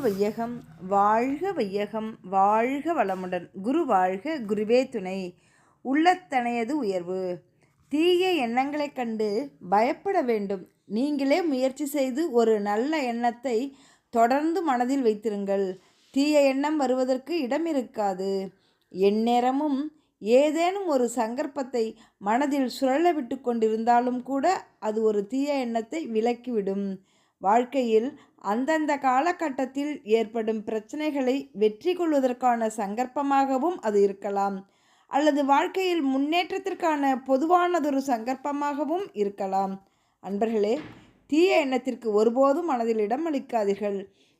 வையகம் வாழ்க வையகம் வாழ்க வளமுடன். குரு வாழ்க குருவே துணை. உள்ளத்தனையது உயர்வு. தீய எண்ணங்களைக் கண்டு பயப்பட வேண்டும். நீங்களே முயற்சி செய்து ஒரு நல்ல எண்ணத்தை தொடர்ந்து மனதில் வைத்திருங்கள். தீய எண்ணம் வருவதற்கு இடம் இருக்காது எந்நேரமும் ஏதேனும் ஒரு சங்கற்பத்தை மனதில் சுழல விட்டு கொண்டிருந்தாலும் கூட அது ஒரு தீய எண்ணத்தை விலக்கிவிடும். வாழ்க்கையில் அந்தந்த காலகட்டத்தில் ஏற்படும் பிரச்சனைகளை வெற்றி கொள்வதற்கான சங்கற்பமாகவும் அது இருக்கலாம். அல்லது வாழ்க்கையில் முன்னேற்றத்திற்கான பொதுவானதொரு சங்கற்பமாகவும் இருக்கலாம். அன்பர்களே தீய எண்ணத்திற்கு ஒருபோதும் மனதில் இடம் அளிக்காதீர்கள்.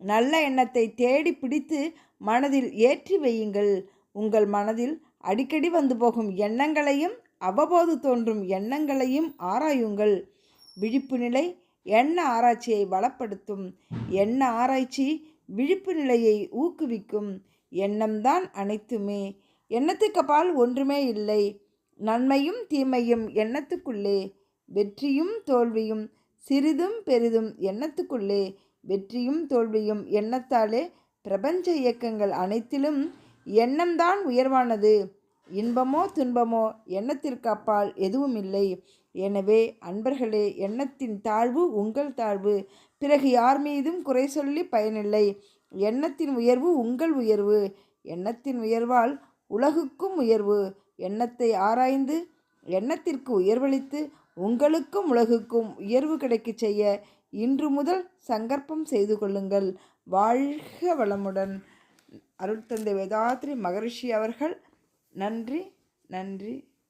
நல்ல எண்ணத்தை தேடி பிடித்து மனதில் ஏற்றி வையுங்கள். உங்கள் மனதில் அடிக்கடி வந்து போகும் எண்ணங்களையும் அவ்வப்போது தோன்றும் எண்ணங்களையும் ஆராயுங்கள். விழிப்பு நிலை எண்ண ஆராய்ச்சியை வளப்படுத்தும். எண்ண ஆராய்ச்சி விழிப்பு நிலையை ஊக்குவிக்கும். எண்ணம்தான் அனைத்துமே. எண்ணத்துக்கப்பால் ஒன்றுமே இல்லை. நன்மையும் தீமையும் எண்ணத்துக்குள்ளே. வெற்றியும் தோல்வியும் சிறிதும் பெரிதும் எண்ணத்துக்குள்ளே. வெற்றியும் தோல்வியும் எண்ணத்தாலே பிரபஞ்ச இயக்கங்கள் அனைத்திலும் எண்ணம்தான் உயர்வானது. இன்பமோ துன்பமோ எண்ணத்திற்கு அப்பால் எதுவும் இல்லை எனவே அன்பர்களே எண்ணத்தின் தாழ்வு உங்கள் தாழ்வு. பிறகு யார் மீதும் குறை சொல்லி பயனில்லை. எண்ணத்தின் உயர்வு உங்கள் உயர்வு. எண்ணத்தின் உயர்வால் உலகுக்கும் உயர்வு. எண்ணத்தை ஆராய்ந்து எண்ணத்திற்கு உயர்வளித்து உங்களுக்கும் உலகுக்கும் உயர்வு கிடைக்கச் செய்ய இன்று முதல் சங்கற்பம் செய்து கொள்ளுங்கள். வாழ்க வளமுடன். அருட்தந்தை வேதாத்ரி மகரிஷி அவர்கள் நன்றி நன்றி.